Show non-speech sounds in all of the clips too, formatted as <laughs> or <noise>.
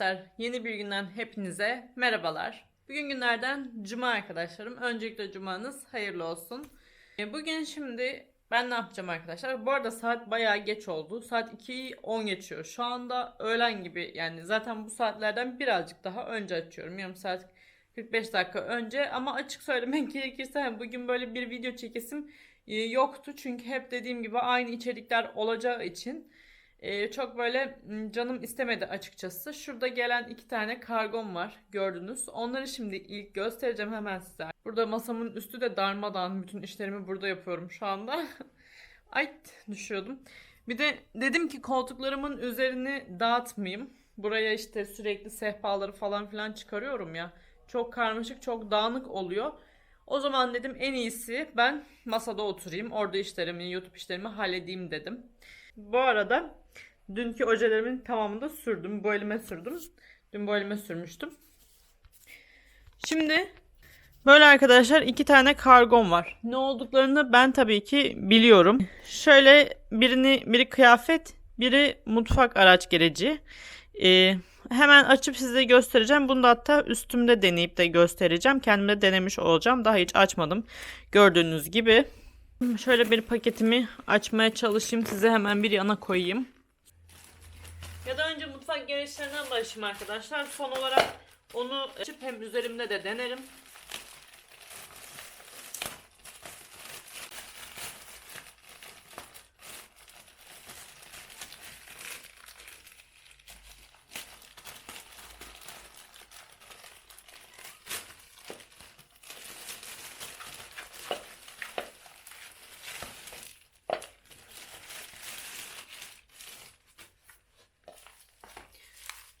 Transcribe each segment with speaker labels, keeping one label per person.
Speaker 1: arkadaşlar. Yeni bir günden hepinize merhabalar. Bugün günlerden cuma arkadaşlarım. Öncelikle cumanız hayırlı olsun. E, Bugün şimdi ben ne yapacağım arkadaşlar? Bu arada saat bayağı geç oldu. Saat 2'yi 10 geçiyor. Şu anda öğlen gibi yani zaten bu saatlerden birazcık daha önce açıyorum. Yarım saat 45 dakika önce ama açık söylemek <laughs> gerekirse bugün böyle bir video çekesim e, yoktu. Çünkü hep dediğim gibi aynı içerikler olacağı için e, çok böyle canım istemedi açıkçası. Şurada gelen iki tane kargom var gördünüz. Onları şimdi ilk göstereceğim hemen size. Burada masamın üstü de darmadan. Bütün işlerimi burada yapıyorum şu anda. <laughs> Ay düşüyordum. Bir de dedim ki koltuklarımın üzerini dağıtmayayım. Buraya işte sürekli sehpaları falan filan çıkarıyorum ya. Çok karmaşık, çok dağınık oluyor. O zaman dedim en iyisi ben masada oturayım. Orada işlerimi, YouTube işlerimi halledeyim dedim. Bu arada dünkü ojelerimin tamamını da sürdüm. Bu elime sürdüm. Dün bu elime sürmüştüm. Şimdi böyle arkadaşlar iki tane kargom var. Ne olduklarını ben tabii ki biliyorum. Şöyle birini biri kıyafet, biri mutfak araç gereci. Ee, hemen açıp size göstereceğim. Bunu da hatta üstümde deneyip de göstereceğim. Kendimde denemiş olacağım. Daha hiç açmadım. Gördüğünüz gibi. Şöyle bir paketimi açmaya çalışayım. Size hemen bir yana koyayım. Ya da önce mutfak gereçlerinden başlayayım arkadaşlar. Son olarak onu açıp hem üzerimde de denerim.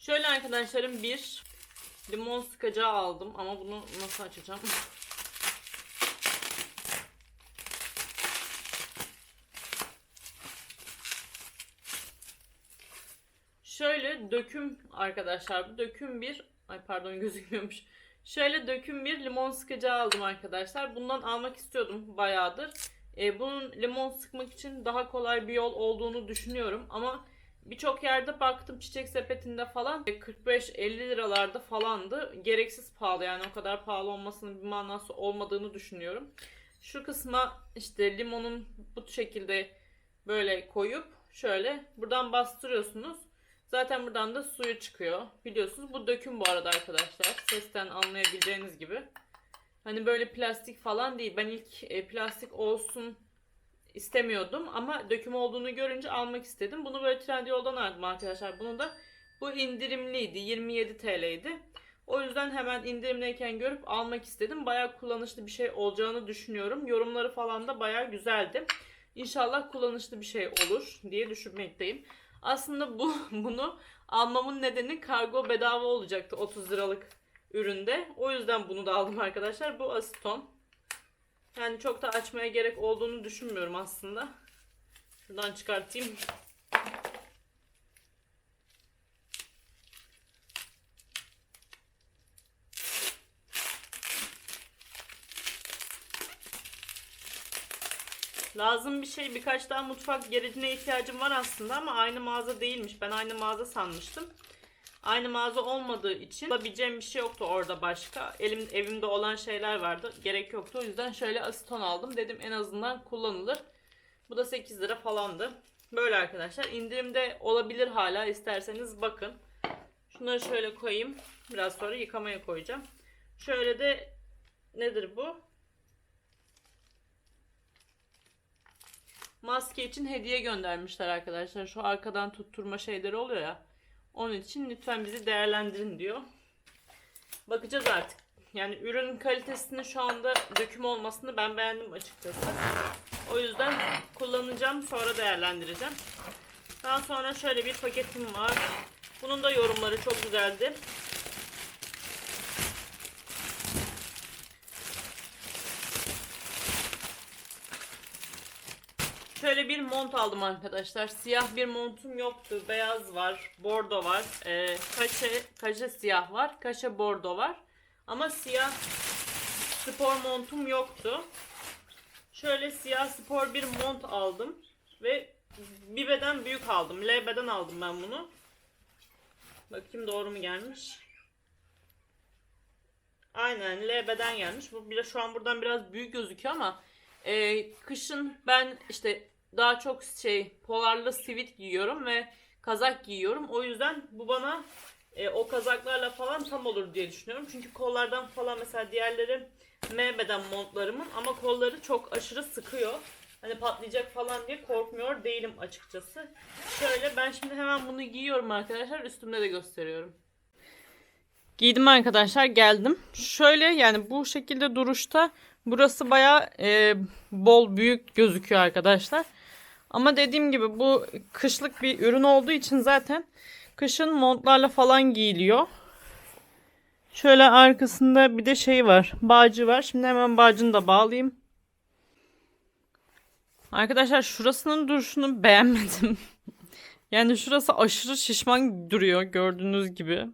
Speaker 1: Şöyle arkadaşlarım bir limon sıkacağı aldım ama bunu nasıl açacağım? Şöyle döküm arkadaşlar bu döküm bir ay pardon gözükmüyormuş. Şöyle döküm bir limon sıkacağı aldım arkadaşlar. Bundan almak istiyordum bayağıdır. Ee, bunun limon sıkmak için daha kolay bir yol olduğunu düşünüyorum ama Birçok yerde baktım çiçek sepetinde falan 45-50 liralarda falandı. Gereksiz pahalı yani o kadar pahalı olmasının bir manası olmadığını düşünüyorum. Şu kısma işte limonun bu şekilde böyle koyup şöyle buradan bastırıyorsunuz. Zaten buradan da suyu çıkıyor. Biliyorsunuz bu döküm bu arada arkadaşlar. Sesten anlayabileceğiniz gibi. Hani böyle plastik falan değil. Ben ilk e, plastik olsun istemiyordum ama döküm olduğunu görünce almak istedim. Bunu böyle Trendyol'dan aldım arkadaşlar. Bunu da bu indirimliydi. 27 TL'ydi. O yüzden hemen indirimdeyken görüp almak istedim. Bayağı kullanışlı bir şey olacağını düşünüyorum. Yorumları falan da bayağı güzeldi. İnşallah kullanışlı bir şey olur diye düşünmekteyim. Aslında bu <laughs> bunu almamın nedeni kargo bedava olacaktı 30 liralık üründe. O yüzden bunu da aldım arkadaşlar. Bu asiton. Yani çok da açmaya gerek olduğunu düşünmüyorum aslında. Şuradan çıkartayım. Lazım bir şey birkaç daha mutfak gerecine ihtiyacım var aslında ama aynı mağaza değilmiş. Ben aynı mağaza sanmıştım. Aynı mağaza olmadığı için alabileceğim bir şey yoktu orada başka. Elim, evimde olan şeyler vardı. Gerek yoktu. O yüzden şöyle asiton aldım. Dedim en azından kullanılır. Bu da 8 lira falandı. Böyle arkadaşlar. İndirimde olabilir hala. isterseniz bakın. Şunları şöyle koyayım. Biraz sonra yıkamaya koyacağım. Şöyle de nedir bu? Maske için hediye göndermişler arkadaşlar. Şu arkadan tutturma şeyleri oluyor ya. Onun için lütfen bizi değerlendirin diyor. Bakacağız artık. Yani ürün kalitesini şu anda döküm olmasını ben beğendim açıkçası. O yüzden kullanacağım sonra değerlendireceğim. Daha sonra şöyle bir paketim var. Bunun da yorumları çok güzeldi. Şöyle bir mont aldım arkadaşlar. Siyah bir montum yoktu. Beyaz var, bordo var, e, kaşe, kaşe siyah var, kaşe bordo var. Ama siyah spor montum yoktu. Şöyle siyah spor bir mont aldım ve bir beden büyük aldım. L beden aldım ben bunu. Bakayım doğru mu gelmiş. Aynen L beden gelmiş. Bu bile şu an buradan biraz büyük gözüküyor ama e, kışın ben işte daha çok şey polarlı sivit giyiyorum ve kazak giyiyorum. O yüzden bu bana e, o kazaklarla falan tam olur diye düşünüyorum. Çünkü kollardan falan mesela diğerleri M beden montlarımın ama kolları çok aşırı sıkıyor. Hani patlayacak falan diye korkmuyor değilim açıkçası. Şöyle ben şimdi hemen bunu giyiyorum arkadaşlar. Üstümde de gösteriyorum. Giydim arkadaşlar geldim. Şöyle yani bu şekilde duruşta burası baya bol büyük gözüküyor arkadaşlar. Ama dediğim gibi bu kışlık bir ürün olduğu için zaten kışın montlarla falan giyiliyor. Şöyle arkasında bir de şey var. Bağcı var. Şimdi hemen bağcını da bağlayayım. Arkadaşlar şurasının duruşunu beğenmedim. <laughs> yani şurası aşırı şişman duruyor gördüğünüz gibi.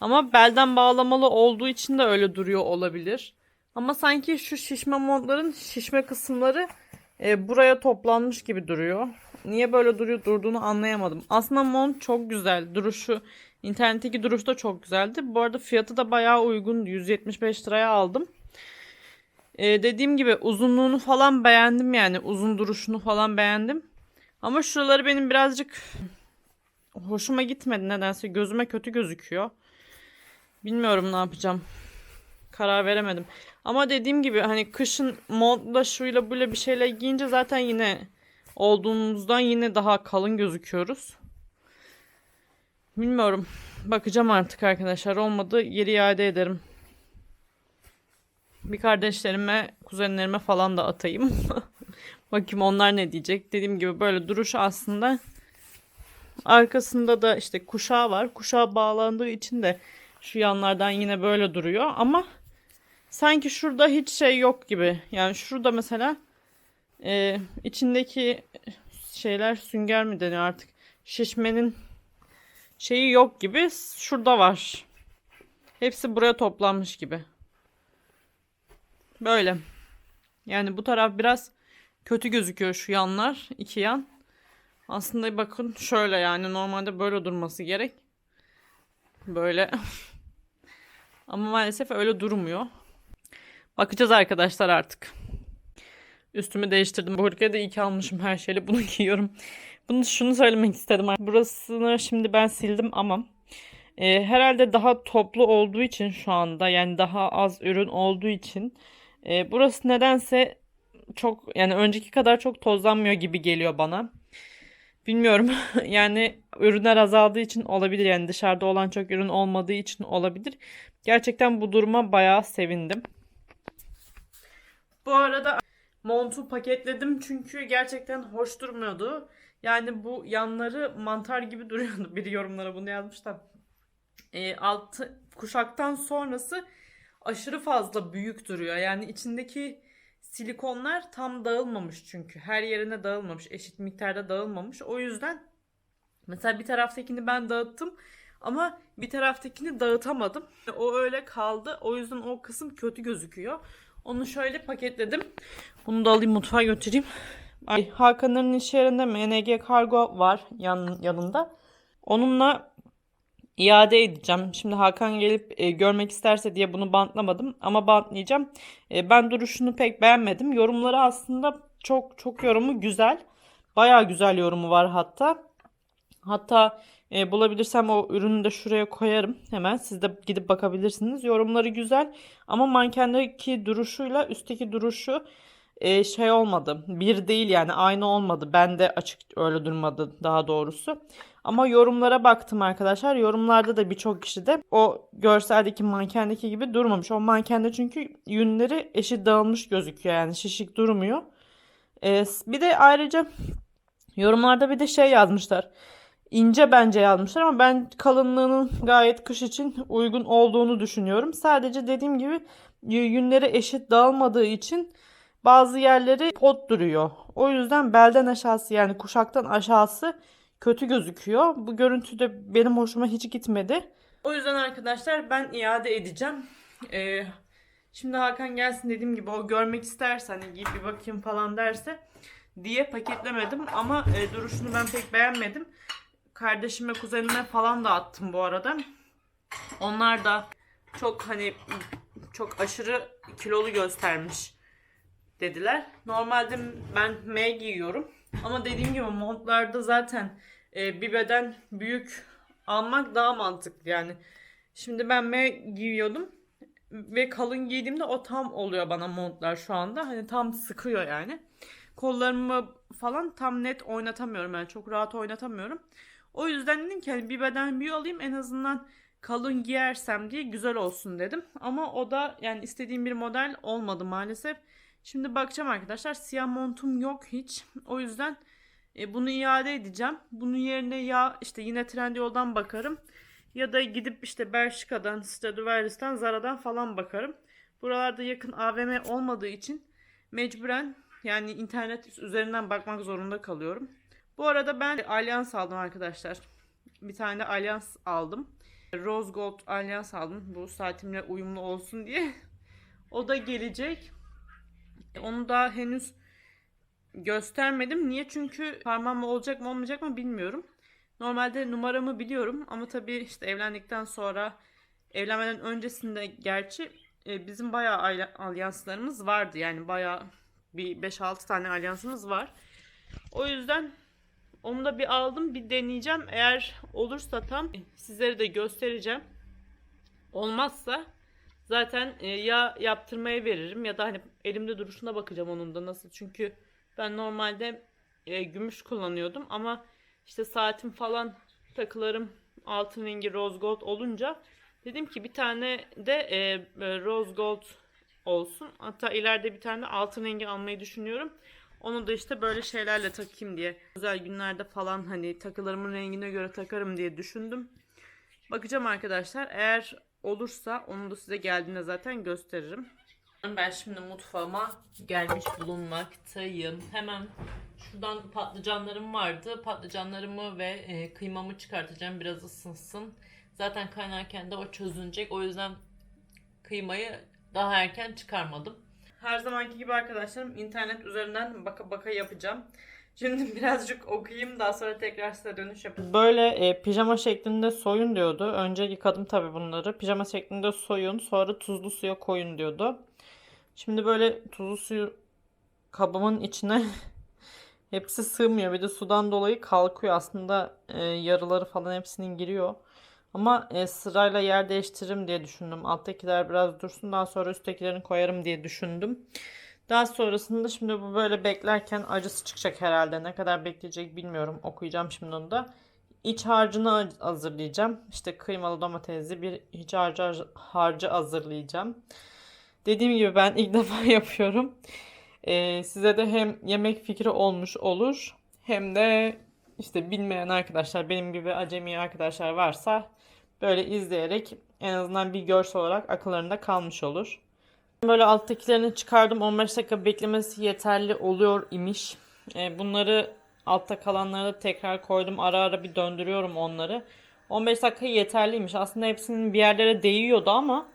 Speaker 1: Ama belden bağlamalı olduğu için de öyle duruyor olabilir. Ama sanki şu şişme montların şişme kısımları e, buraya toplanmış gibi duruyor. Niye böyle duruyor durduğunu anlayamadım. Aslında mont çok güzel. Duruşu internetteki duruş da çok güzeldi. Bu arada fiyatı da bayağı uygun. 175 liraya aldım. E, dediğim gibi uzunluğunu falan beğendim yani. Uzun duruşunu falan beğendim. Ama şuraları benim birazcık hoşuma gitmedi nedense. Gözüme kötü gözüküyor. Bilmiyorum ne yapacağım. Karar veremedim. Ama dediğim gibi hani kışın montla şuyla böyle bir şeyle giyince zaten yine olduğumuzdan yine daha kalın gözüküyoruz. Bilmiyorum. Bakacağım artık arkadaşlar. Olmadı geri iade ederim. Bir kardeşlerime, kuzenlerime falan da atayım. <laughs> Bakayım onlar ne diyecek. Dediğim gibi böyle duruş aslında arkasında da işte kuşağı var. Kuşağı bağlandığı için de şu yanlardan yine böyle duruyor ama sanki şurada hiç şey yok gibi. Yani şurada mesela e, içindeki şeyler sünger mi deniyor artık şişmenin şeyi yok gibi şurada var. Hepsi buraya toplanmış gibi. Böyle. Yani bu taraf biraz kötü gözüküyor şu yanlar. iki yan. Aslında bakın şöyle yani normalde böyle durması gerek. Böyle. <laughs> Ama maalesef öyle durmuyor. Bakacağız arkadaşlar artık. Üstümü değiştirdim. Bu ülkede iyi ki almışım her şeyle. Bunu <laughs> giyiyorum. Bunu şunu söylemek istedim. Burasını şimdi ben sildim ama e, herhalde daha toplu olduğu için şu anda yani daha az ürün olduğu için e, burası nedense çok yani önceki kadar çok tozlanmıyor gibi geliyor bana. Bilmiyorum. <laughs> yani ürünler azaldığı için olabilir. Yani dışarıda olan çok ürün olmadığı için olabilir. Gerçekten bu duruma bayağı sevindim. Bu arada montu paketledim çünkü gerçekten hoş durmuyordu. Yani bu yanları mantar gibi <laughs> duruyordu. Biri yorumlara bunu yazmış da. E, altı kuşaktan sonrası aşırı fazla büyük duruyor. Yani içindeki silikonlar tam dağılmamış çünkü. Her yerine dağılmamış. Eşit miktarda dağılmamış. O yüzden mesela bir taraftakini ben dağıttım ama bir taraftakini dağıtamadım. O öyle kaldı. O yüzden o kısım kötü gözüküyor. Onu şöyle paketledim. Bunu da alayım mutfağa götüreyim. Ay, Hakan'ın iş yerinde MNG kargo var yan, yanında. Onunla iade edeceğim. Şimdi Hakan gelip e, görmek isterse diye bunu bantlamadım ama bantlayacağım. E, ben duruşunu pek beğenmedim. Yorumları aslında çok çok yorumu güzel. Baya güzel yorumu var hatta. Hatta e, bulabilirsem o ürünü de şuraya koyarım. Hemen siz de gidip bakabilirsiniz. Yorumları güzel ama mankendeki duruşuyla üstteki duruşu e, şey olmadı. Bir değil yani aynı olmadı. Ben de açık öyle durmadı daha doğrusu. Ama yorumlara baktım arkadaşlar. Yorumlarda da birçok kişi de o görseldeki mankendeki gibi durmamış. O mankende çünkü yünleri eşit dağılmış gözüküyor yani şişik durmuyor. Ee, bir de ayrıca yorumlarda bir de şey yazmışlar. İnce bence yazmışlar ama ben kalınlığının gayet kış için uygun olduğunu düşünüyorum. Sadece dediğim gibi yünleri eşit dağılmadığı için bazı yerleri pot duruyor. O yüzden belden aşağısı yani kuşaktan aşağısı kötü gözüküyor. Bu görüntü de benim hoşuma hiç gitmedi. O yüzden arkadaşlar ben iade edeceğim. Ee, şimdi Hakan gelsin dediğim gibi o görmek isterse hani giyip bir bakayım falan derse diye paketlemedim ama e, duruşunu ben pek beğenmedim. Kardeşime, kuzenime falan da attım bu arada. Onlar da çok hani çok aşırı kilolu göstermiş dediler. Normalde ben M giyiyorum. Ama dediğim gibi montlarda zaten e, bir beden büyük almak daha mantıklı yani. Şimdi ben M giyiyordum ve kalın giydiğimde o tam oluyor bana montlar şu anda. Hani tam sıkıyor yani. Kollarımı falan tam net oynatamıyorum yani çok rahat oynatamıyorum. O yüzden dedim ki hani bir beden büyüğü alayım en azından kalın giyersem diye güzel olsun dedim. Ama o da yani istediğim bir model olmadı maalesef. Şimdi bakacağım arkadaşlar. Siyah montum yok hiç. O yüzden e, bunu iade edeceğim. Bunun yerine ya işte yine Trendyol'dan bakarım. Ya da gidip işte Bershka'dan, Stradivarius'tan, Zara'dan falan bakarım. Buralarda yakın AVM olmadığı için mecburen yani internet üzerinden bakmak zorunda kalıyorum. Bu arada ben alyans aldım arkadaşlar. Bir tane de alyans aldım. Rose Gold alyans aldım. Bu saatimle uyumlu olsun diye. <laughs> O da gelecek. Onu da henüz göstermedim. Niye? Çünkü parmağım olacak mı olmayacak mı bilmiyorum. Normalde numaramı biliyorum ama tabii işte evlendikten sonra evlenmeden öncesinde gerçi e, bizim bayağı alyanslarımız vardı. Yani bayağı bir 5-6 tane alyansımız var. O yüzden onu da bir aldım bir deneyeceğim. Eğer olursa tam sizlere de göstereceğim. Olmazsa zaten e, ya yaptırmaya veririm ya da hani elimde duruşuna bakacağım onun da nasıl. Çünkü ben normalde e, gümüş kullanıyordum ama işte saatim falan takılarım altın rengi rose gold olunca dedim ki bir tane de e, e, rose gold olsun. Hatta ileride bir tane de altın rengi almayı düşünüyorum. Onu da işte böyle şeylerle takayım diye. Özel günlerde falan hani takılarımın rengine göre takarım diye düşündüm. Bakacağım arkadaşlar. Eğer olursa onu da size geldiğinde zaten gösteririm. Ben şimdi mutfağıma gelmiş bulunmaktayım. Hemen şuradan patlıcanlarım vardı. Patlıcanlarımı ve e, kıymamı çıkartacağım. Biraz ısınsın. Zaten kaynarken de o çözünecek. O yüzden kıymayı daha erken çıkarmadım. Her zamanki gibi arkadaşlarım internet üzerinden baka baka yapacağım. Şimdi <laughs> birazcık okuyayım daha sonra tekrar size dönüş yapayım. Böyle e, pijama şeklinde soyun diyordu. Önce yıkadım tabii bunları. Pijama şeklinde soyun sonra tuzlu suya koyun diyordu. Şimdi böyle tuzlu suyu kabımın içine <laughs> hepsi sığmıyor. Bir de sudan dolayı kalkıyor. Aslında e, yarıları falan hepsinin giriyor. Ama e, sırayla yer değiştiririm diye düşündüm. Alttakiler biraz dursun daha sonra üsttekilerini koyarım diye düşündüm. Daha sonrasında şimdi bu böyle beklerken acısı çıkacak herhalde. Ne kadar bekleyecek bilmiyorum. Okuyacağım şimdi onu da. İç harcını hazırlayacağım. İşte kıymalı domatesli bir iç harcı, harcı hazırlayacağım. Dediğim gibi ben ilk <laughs> defa yapıyorum. Ee, size de hem yemek fikri olmuş olur hem de işte bilmeyen arkadaşlar benim gibi acemi arkadaşlar varsa böyle izleyerek en azından bir görsel olarak akıllarında kalmış olur. Böyle alttakilerini çıkardım. 15 dakika beklemesi yeterli oluyor imiş. Ee, bunları altta kalanları da tekrar koydum. Ara ara bir döndürüyorum onları. 15 dakika yeterliymiş. Aslında hepsinin bir yerlere değiyordu ama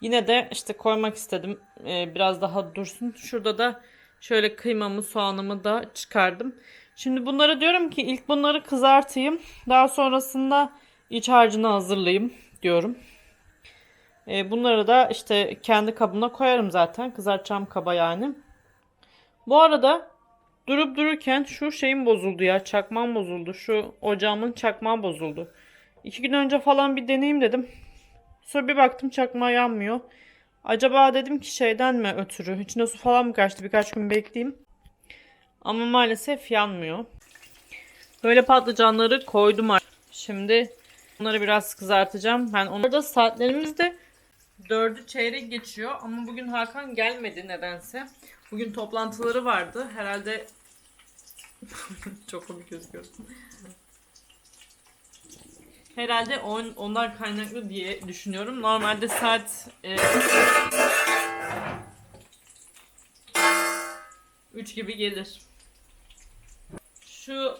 Speaker 1: yine de işte koymak istedim. Ee, biraz daha dursun. Şurada da şöyle kıymamı, soğanımı da çıkardım. Şimdi bunları diyorum ki ilk bunları kızartayım. Daha sonrasında iç harcını hazırlayayım diyorum. E, bunları da işte kendi kabına koyarım zaten. Kızartacağım kaba yani. Bu arada durup dururken şu şeyim bozuldu ya. Çakmam bozuldu. Şu ocağımın çakmağı bozuldu. İki gün önce falan bir deneyeyim dedim. Sonra bir baktım çakmağı yanmıyor. Acaba dedim ki şeyden mi ötürü? İçine su falan mı kaçtı? Birkaç gün bekleyeyim. Ama maalesef yanmıyor. Böyle patlıcanları koydum. Şimdi bunları biraz kızartacağım. Ben onlarda saatlerimiz de dördü çeyrek geçiyor. Ama bugün Hakan gelmedi nedense. Bugün toplantıları vardı. Herhalde <laughs> çok komik gözüküyor. Herhalde on, ondan kaynaklı diye düşünüyorum. Normalde saat e, 3 gibi gelir. Şu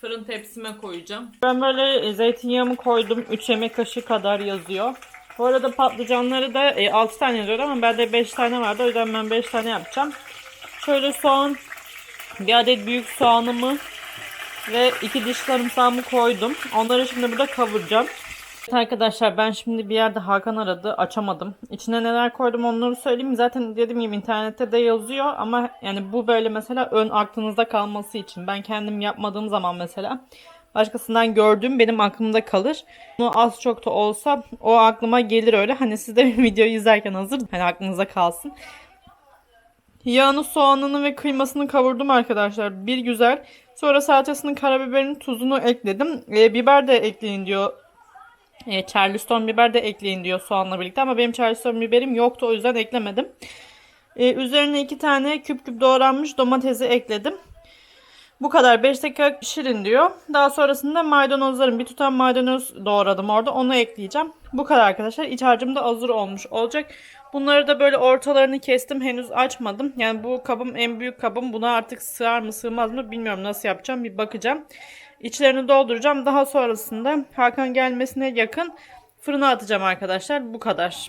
Speaker 1: fırın tepsime koyacağım. Ben böyle zeytinyağımı koydum. 3 yemek kaşığı kadar yazıyor. Bu arada patlıcanları da e, 6 tane yazıyor ama bende 5 tane vardı. O yüzden ben 5 tane yapacağım. Şöyle soğan, bir adet büyük soğanımı Ve iki diş sarımsağımı koydum. Onları şimdi burada kavuracağım. Evet arkadaşlar ben şimdi bir yerde Hakan aradı. Açamadım. İçine neler koydum onları söyleyeyim. Zaten dediğim gibi internette de yazıyor. Ama yani bu böyle mesela ön aklınızda kalması için. Ben kendim yapmadığım zaman mesela başkasından gördüğüm benim aklımda kalır. Bunu az çok da olsa o aklıma gelir öyle. Hani siz de <laughs> videoyu izlerken hazır hani aklınıza kalsın. Yağını, soğanını ve kıymasını kavurdum arkadaşlar. Bir güzel. Sonra salçasını, karabiberini, tuzunu ekledim. E, biber de ekleyin diyor. E, Charleston biber de ekleyin diyor soğanla birlikte. Ama benim Charleston biberim yoktu o yüzden eklemedim. E, üzerine iki tane küp küp doğranmış domatesi ekledim. Bu kadar 5 dakika pişirin diyor. Daha sonrasında maydanozlarım bir tutam maydanoz doğradım orada onu ekleyeceğim. Bu kadar arkadaşlar. İç harcım da hazır olmuş olacak. Bunları da böyle ortalarını kestim. Henüz açmadım. Yani bu kabım en büyük kabım. Buna artık sığar mı sığmaz mı bilmiyorum nasıl yapacağım. Bir bakacağım. İçlerini dolduracağım. Daha sonrasında Hakan gelmesine yakın fırına atacağım arkadaşlar. Bu kadar.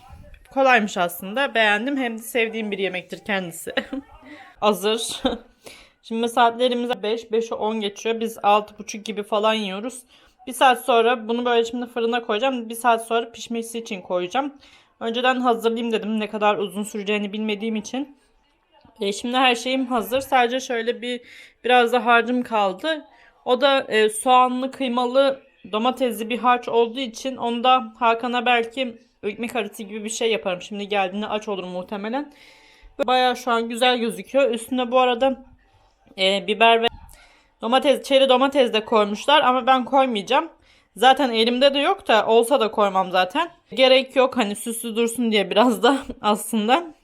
Speaker 1: Kolaymış aslında. Beğendim. Hem de sevdiğim bir yemektir kendisi. <laughs> Hazır. <laughs> Şimdi saatlerimiz 5, 5'e 10 geçiyor. Biz 6.30 gibi falan yiyoruz. Bir saat sonra bunu böyle şimdi fırına koyacağım. Bir saat sonra pişmesi için koyacağım. Önceden hazırlayayım dedim. Ne kadar uzun süreceğini bilmediğim için. E, şimdi her şeyim hazır. Sadece şöyle bir biraz da harcım kaldı. O da e, soğanlı kıymalı domatesli bir harç olduğu için onda Hakan'a belki ekmek arası gibi bir şey yaparım. Şimdi geldiğinde aç olur muhtemelen. Baya şu an güzel gözüküyor. Üstüne bu arada e, biber ve domates, çeri domates de koymuşlar ama ben koymayacağım. Zaten elimde de yok da olsa da koymam zaten. Gerek yok hani süslü dursun diye biraz da <laughs> aslında.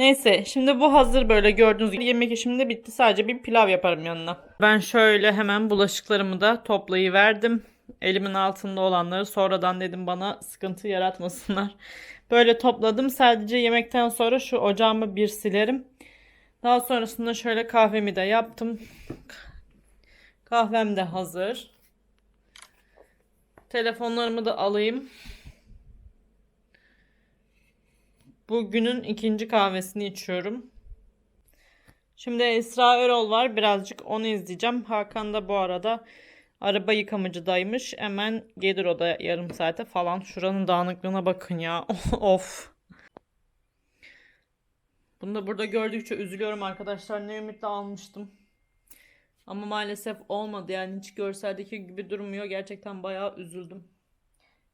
Speaker 1: Neyse şimdi bu hazır böyle gördüğünüz gibi yemek işim de bitti. Sadece bir pilav yaparım yanına. Ben şöyle hemen bulaşıklarımı da toplayıverdim. Elimin altında olanları sonradan dedim bana sıkıntı yaratmasınlar. <laughs> Böyle topladım. Sadece yemekten sonra şu ocağımı bir silerim. Daha sonrasında şöyle kahvemi de yaptım. Kahvem de hazır. Telefonlarımı da alayım. Bugünün ikinci kahvesini içiyorum. Şimdi Esra Erol var. Birazcık onu izleyeceğim. Hakan da bu arada araba yıkamacıdaymış. Hemen gelir o da yarım saate falan. Şuranın dağınıklığına bakın ya. <laughs> of. Bunu da burada gördükçe üzülüyorum arkadaşlar. Ne ümitle almıştım. Ama maalesef olmadı yani hiç görseldeki gibi durmuyor. Gerçekten bayağı üzüldüm.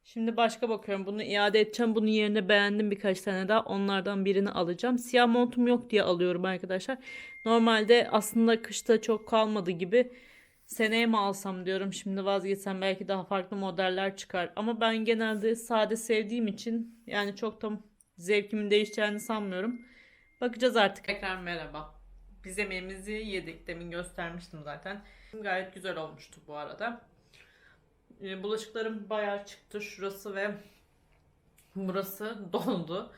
Speaker 1: Şimdi başka bakıyorum. Bunu iade edeceğim. Bunun yerine beğendim birkaç tane daha. Onlardan birini alacağım. Siyah montum yok diye alıyorum arkadaşlar. Normalde aslında kışta çok kalmadı gibi. Seneye mi alsam diyorum. Şimdi vazgeçsem belki daha farklı modeller çıkar. Ama ben genelde sade sevdiğim için yani çok da zevkimin değişeceğini sanmıyorum. Bakacağız artık. Tekrar merhaba. Biz yemeğimizi yedik. Demin göstermiştim zaten. Gayet güzel olmuştu bu arada. Ee, Bulaşıklarım bayağı çıktı. Şurası ve burası <laughs> doldu.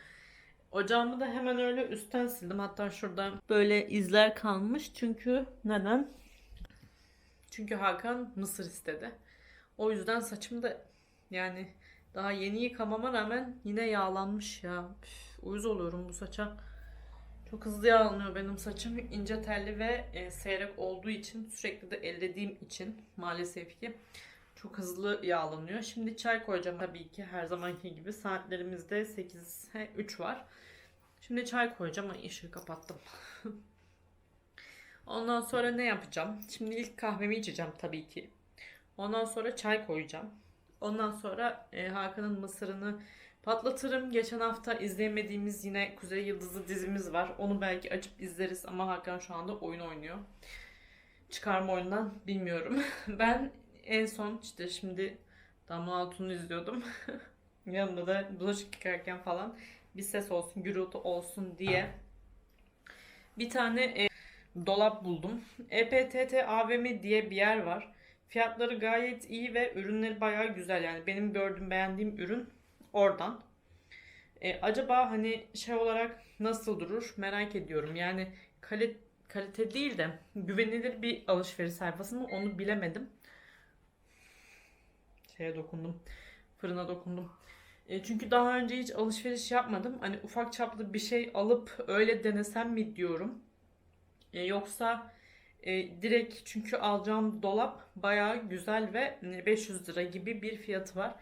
Speaker 1: Ocağımı da hemen öyle üstten sildim. Hatta şurada böyle izler kalmış. Çünkü neden? Çünkü Hakan mısır istedi. O yüzden saçım da yani daha yeni yıkamama rağmen yine yağlanmış ya. Üf, uyuz oluyorum bu saça. Çok hızlı yağlanıyor benim saçım. ince telli ve e, seyrek olduğu için sürekli de ellediğim için maalesef ki çok hızlı yağlanıyor. Şimdi çay koyacağım tabii ki her zamanki gibi. Saatlerimizde 8'e 3 var. Şimdi çay koyacağım. Ay ışığı kapattım. <laughs> Ondan sonra ne yapacağım? Şimdi ilk kahvemi içeceğim tabii ki. Ondan sonra çay koyacağım. Ondan sonra e, Hakan'ın mısırını patlatırım. Geçen hafta izleyemediğimiz yine Kuzey Yıldızı dizimiz var. Onu belki açıp izleriz ama Hakan şu anda oyun oynuyor. Çıkarma oyundan bilmiyorum. <laughs> ben en son işte şimdi Damla Hatun'u izliyordum. <laughs> Yanında da bulaşık yıkarken falan bir ses olsun, gürültü olsun diye bir tane e, dolap buldum. EPTT AVM diye bir yer var. Fiyatları gayet iyi ve ürünleri bayağı güzel yani benim gördüğüm beğendiğim ürün oradan. E, acaba hani şey olarak nasıl durur merak ediyorum. Yani kalite, kalite değil de güvenilir bir alışveriş sayfası mı onu bilemedim. Şeye dokundum. Fırına dokundum. E, çünkü daha önce hiç alışveriş yapmadım. Hani ufak çaplı bir şey alıp öyle denesem mi diyorum. E, yoksa E, direkt çünkü alacağım dolap bayağı güzel ve 500 lira gibi bir fiyatı var.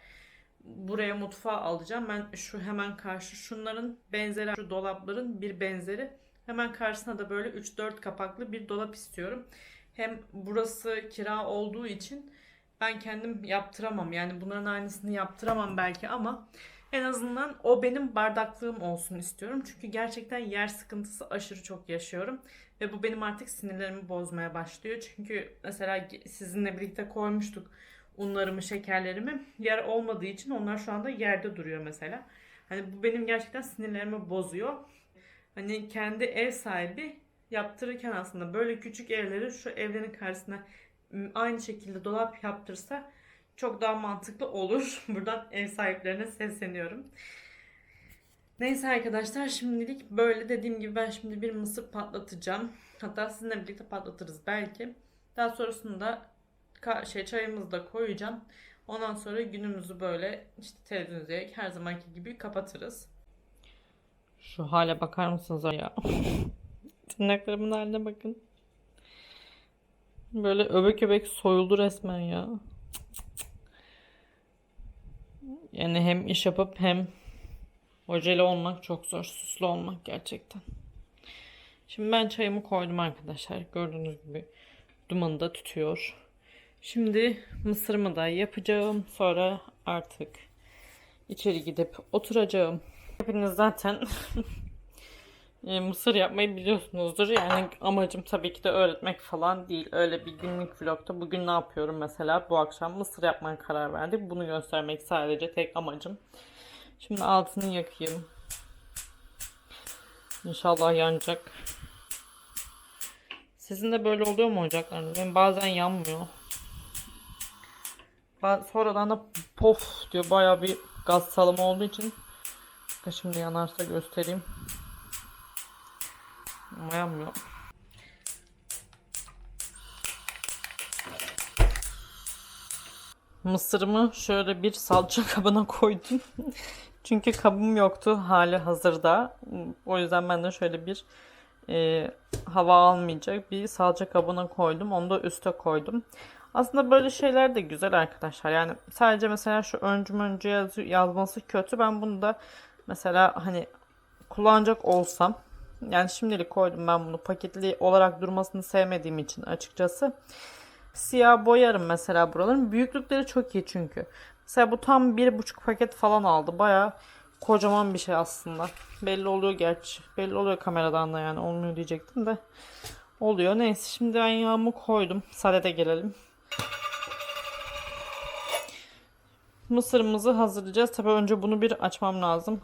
Speaker 1: Buraya mutfağı alacağım. Ben şu hemen karşı şunların benzeri şu dolapların bir benzeri. Hemen karşısına da böyle 3-4 kapaklı bir dolap istiyorum. Hem burası kira olduğu için ben kendim yaptıramam. Yani bunların aynısını yaptıramam belki ama en azından o benim bardaklığım olsun istiyorum. Çünkü gerçekten yer sıkıntısı aşırı çok yaşıyorum. Ve bu benim artık sinirlerimi bozmaya başlıyor. Çünkü mesela sizinle birlikte koymuştuk unlarımı, şekerlerimi. Yer olmadığı için onlar şu anda yerde duruyor mesela. Hani bu benim gerçekten sinirlerimi bozuyor. Hani kendi ev sahibi yaptırırken aslında böyle küçük evleri şu evlerin karşısına aynı şekilde dolap yaptırsa çok daha mantıklı olur. <laughs> Buradan ev sahiplerine sesleniyorum. Neyse arkadaşlar şimdilik böyle dediğim gibi ben şimdi bir mısır patlatacağım. Hatta sizinle birlikte patlatırız belki. Daha sonrasında şey çayımızı da koyacağım. Ondan sonra günümüzü böyle işte televizyon izleyerek her zamanki gibi kapatırız. Şu hale bakar mısınız ya? <laughs> Tırnaklarımın haline bakın. Böyle öbek öbek soyuldu resmen ya. Yani hem iş yapıp hem ojeli olmak çok zor. Süslü olmak gerçekten. Şimdi ben çayımı koydum arkadaşlar. Gördüğünüz gibi dumanı da tutuyor. Şimdi mısırımı da yapacağım. Sonra artık içeri gidip oturacağım. Hepiniz zaten <laughs> e, mısır yapmayı biliyorsunuzdur. Yani amacım tabii ki de öğretmek falan değil. Öyle bir günlük vlogta bugün ne yapıyorum mesela bu akşam mısır yapmaya karar verdik. Bunu göstermek sadece tek amacım. Şimdi altını yakayım. İnşallah yanacak. Sizin de böyle oluyor mu ocaklarınız? Benim bazen yanmıyor. Ba- Sonradan da pof diyor bayağı bir gaz salımı olduğu için. Şimdi yanarsa göstereyim. Yanmıyor. Mısırımı şöyle bir salça <laughs> kabına koydum. Çünkü kabım yoktu hali hazırda. O yüzden ben de şöyle bir e, hava almayacak bir salça kabına koydum. Onu da üste koydum. Aslında böyle şeyler de güzel arkadaşlar. Yani sadece mesela şu öncü öncü yaz, yazması kötü. Ben bunu da mesela hani kullanacak olsam yani şimdilik koydum ben bunu paketli olarak durmasını sevmediğim için açıkçası. Siyah boyarım mesela buraların. Büyüklükleri çok iyi çünkü. Mesela bu tam bir buçuk paket falan aldı. Baya kocaman bir şey aslında. Belli oluyor gerçi. Belli oluyor kameradan da yani olmuyor diyecektim de. Oluyor. Neyse şimdi ben yağımı koydum. Salete gelelim. Mısırımızı hazırlayacağız. Tabii önce bunu bir açmam lazım.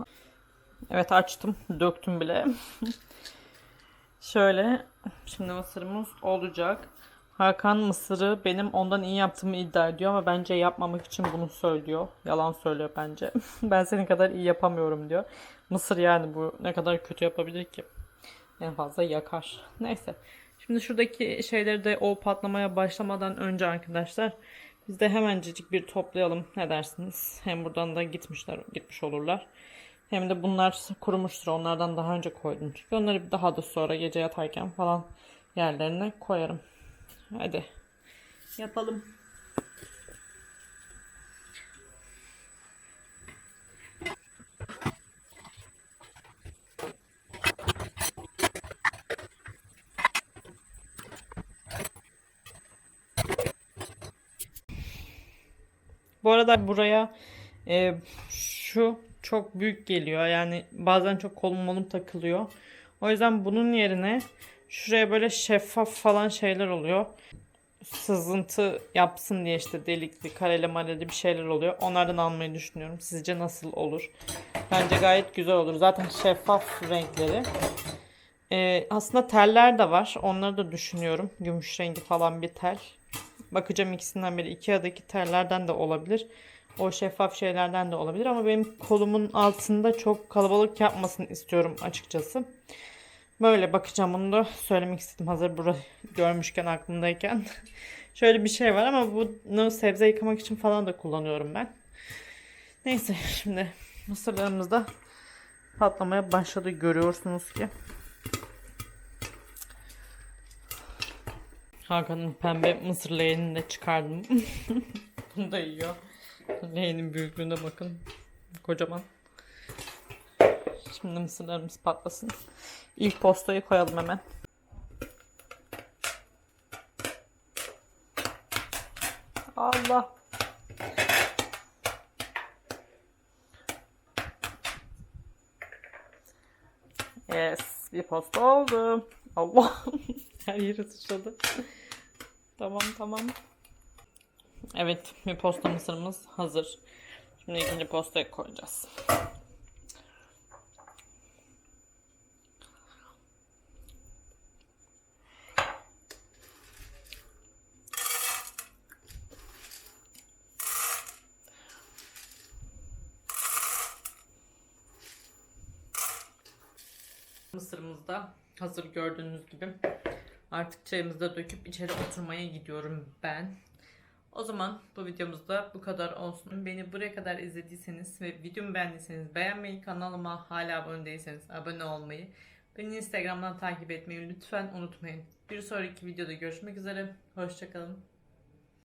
Speaker 1: Evet açtım. Döktüm bile. <laughs> Şöyle. Şimdi mısırımız olacak. Hakan mısırı benim ondan iyi yaptığımı iddia ediyor ama bence yapmamak için bunu söylüyor. Yalan söylüyor bence. <laughs> ben senin kadar iyi yapamıyorum diyor. Mısır yani bu ne kadar kötü yapabilir ki? En fazla yakar. Neyse. Şimdi şuradaki şeyleri de o patlamaya başlamadan önce arkadaşlar biz de hemencecik bir toplayalım. Ne dersiniz? Hem buradan da gitmişler, gitmiş olurlar. Hem de bunlar kurumuştur. Onlardan daha önce koydum. Çünkü onları daha da sonra gece yatarken falan yerlerine koyarım. Hadi yapalım. Bu arada buraya e, şu çok büyük geliyor. Yani bazen çok kolum molum takılıyor. O yüzden bunun yerine şuraya böyle şeffaf falan şeyler oluyor. Sızıntı yapsın diye işte delikli, kareli mareli bir şeyler oluyor. Onlardan almayı düşünüyorum. Sizce nasıl olur? Bence gayet güzel olur. Zaten şeffaf renkleri. Ee, aslında teller de var. Onları da düşünüyorum. Gümüş rengi falan bir tel. Bakacağım ikisinden biri. Ikea'daki tellerden de olabilir. O şeffaf şeylerden de olabilir. Ama benim kolumun altında çok kalabalık yapmasını istiyorum açıkçası. Böyle bakacağım. Bunu da söylemek istedim. Hazır burayı görmüşken aklımdayken. <laughs> Şöyle bir şey var ama bunu sebze yıkamak için falan da kullanıyorum ben. Neyse şimdi mısırlarımız da patlamaya başladı görüyorsunuz ki. Hakan'ın pembe mısır leğenini de çıkardım. <laughs> Bunu da yiyor. <laughs> Leğenin büyüklüğüne bakın. Kocaman. Şimdi mısırlarımız patlasın. İlk postayı koyalım hemen. Allah. Yes. Bir posta oldu. Allah. <laughs> Her yeri sıçradı. tamam tamam. Evet. Bir posta mısırımız hazır. Şimdi ikinci postaya koyacağız. Mısırımız da hazır gördüğünüz gibi. Artık çayımızı da döküp içeri oturmaya gidiyorum ben. O zaman bu videomuzda bu kadar olsun. Beni buraya kadar izlediyseniz ve videomu beğendiyseniz beğenmeyi, kanalıma hala abone değilseniz abone olmayı, beni Instagram'dan takip etmeyi lütfen unutmayın. Bir sonraki videoda görüşmek üzere. Hoşçakalın.